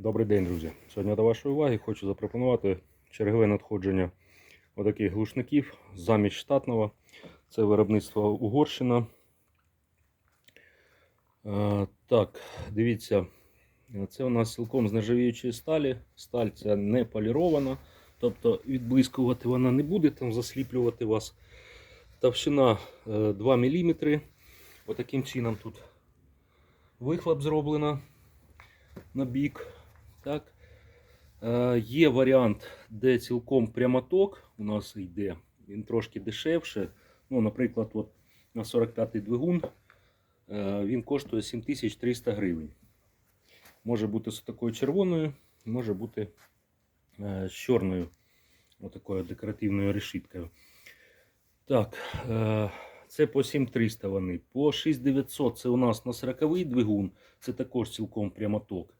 Добрий день, друзі. Сьогодні до вашої уваги хочу запропонувати чергове надходження отаких глушників замість штатного. Це виробництво Угорщина. Е, Так, дивіться, це у нас цілком з нержавіючої сталі. Сталь ця не полірована, тобто відблискувати вона не буде, там засліплювати вас. Товщина е, 2 мм. Отаким чином тут вихлоп зроблено на бік. Так. Е, є варіант, де цілком прямоток у нас йде. Він трошки дешевше. Ну, наприклад, от на 45-й двигун е, він коштує 7300 гривень. Може бути з такою червоною, може бути е, з чорною, отакою декоративною решіткою. Так, е, це по 7300 вони. По 6900 це у нас на 40-й двигун, це також цілком прямоток.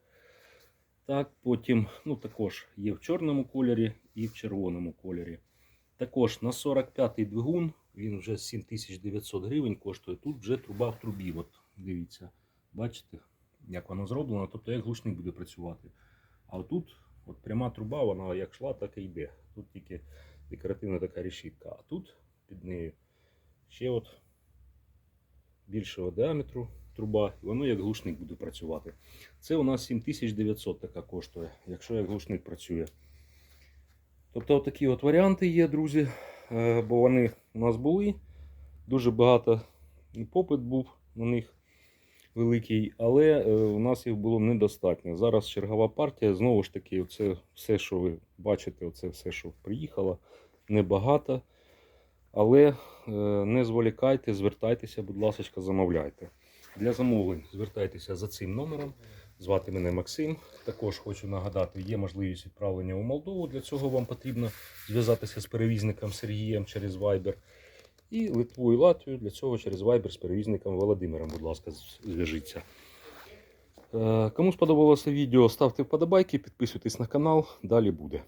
Так, потім, ну також є в чорному кольорі і в червоному кольорі. Також на 45-й двигун, він вже 7900 гривень коштує. Тут вже труба в трубі. От дивіться, бачите, як воно зроблено, тобто як глушник буде працювати. А тут от пряма труба, вона як йшла, так і йде. Тут тільки декоративна така решітка. А тут під нею ще от більшого діаметру труба, і воно як глушник буде працювати. Це у нас 7900 така коштує, якщо як глушник працює. Тобто такі от варіанти є, друзі, е, бо вони у нас були. Дуже багато попит був на них великий, але е, у нас їх було недостатньо. Зараз чергова партія, знову ж таки, це все, що ви бачите, це все, що приїхало, небагато. Але е, не зволікайте, звертайтеся, будь ласка, замовляйте. Для замовлень звертайтеся за цим номером. Звати мене Максим. Також хочу нагадати, є можливість відправлення у Молдову. Для цього вам потрібно зв'язатися з перевізником Сергієм через Viber. І Литву і Латвію для цього через Viber з перевізником Володимиром, будь ласка, зв'яжіться. Е, Кому сподобалося відео, ставте вподобайки, підписуйтесь на канал. Далі буде.